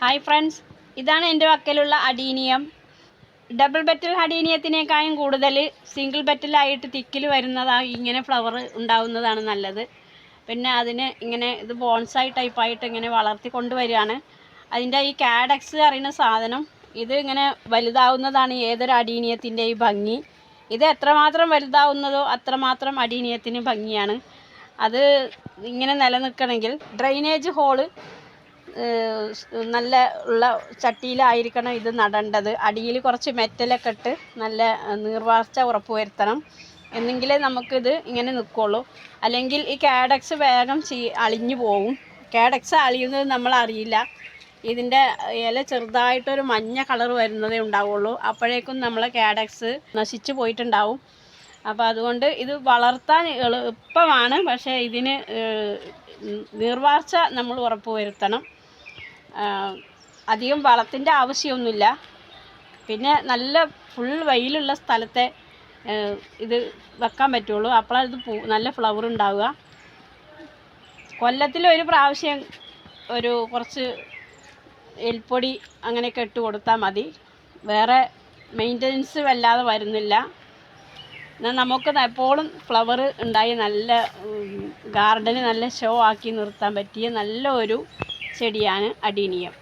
Hi friends ഇതാണ് എന്റെ പക്കലുള്ള അഡീനിയം ഡബിൾ ബെറ്റൽ അഡീനിയത്തിനേക്കാളും കൂടുതൽ സിംഗിൾ ബെറ്റലായിട്ട് തിക്കിൽ വരുന്നതാണ് ഇങ്ങനെ ഫ്ലവർ ഉണ്ടാവുന്നതാണ് നല്ലത്. പിന്നെ അതിന് ഇങ്ങനെ ഇത് ബോൺസായി ടൈപ്പായിട്ട് ഇങ്ങനെ വളർത്തി കൊണ്ടുവരികയാണ്. അതിന്റെ ഈ കാഡക്സ് അറിയുന്ന സാധനം ഇത് ഇങ്ങനെ വലുതാവുന്നതാണ് ഏതൊരു അഡീനിയത്തിന്റെ ഈ ഭംഗി. ഇത് എത്രമാത്രം വലുതാവുന്നതോ അത്രമാത്രം അഡീനിയത്തിന് ഭംഗിയാണ്. അത് ഇങ്ങനെ നിലനിൽക്കണമെങ്കിൽ ഡ്രെയിനേജ് ഹോൾ നല്ല ഉള്ള ചട്ടിയിലായിരിക്കണം ഇത് നടേണ്ടത്. അടിയിൽ കുറച്ച് മെറ്റലൊക്കെ ഇട്ട് നല്ല നീർവാർച്ച ഉറപ്പ് വരുത്തണം. എന്നെങ്കിലേ നമുക്കിത് ഇങ്ങനെ നിൽക്കുള്ളൂ. അല്ലെങ്കിൽ ഈ കാഡക്സ് വേഗം ചീ അളിഞ്ഞു പോവും. കാഡക്സ് അളിയുന്നത് നമ്മൾ അറിയില്ല ഇതിന്റെ ഇല ചെറുതായിട്ടൊരു മഞ്ഞ കളർ വരുന്നതേ ഉണ്ടാവുള്ളൂ. അപ്പോഴേക്കും നമ്മളെ കാഡക്സ് നശിച്ചു പോയിട്ടുണ്ടാവും. അപ്പോൾ അതുകൊണ്ട് ഇത് വളർത്താൻ എളുപ്പമാണ്. പക്ഷേ ഇതിന് നീർവാർച്ച നമ്മൾ ഉറപ്പുവരുത്തണം. അധികം വളത്തിന്റെ ആവശ്യമൊന്നുമില്ല. പിന്നെ നല്ല ഫുൾ വെയിലുള്ള സ്ഥലത്തെ ഇത് വെക്കാൻ പറ്റുള്ളൂ. അപ്പോഴാണ് ഇത് പൂ നല്ല ഫ്ലവർ ഉണ്ടാവുക. കൊല്ലത്തിൽ ഒരു പ്രാവശ്യം ഒരു കുറച്ച് എൽപ്പൊടി അങ്ങനെയൊക്കെ ഇട്ട് കൊടുത്താൽ മതി. വേറെ മെയിന്റനൻസ് വല്ലാതെ വരുന്നില്ല. നമുക്ക് എപ്പോഴും ഫ്ലവർ ഉണ്ടായി നല്ല ഗാർഡന് നല്ല ഷോ ആക്കി നിർത്താൻ പറ്റിയ നല്ല ഒരു ചെടിയാണ് അഡീനിയം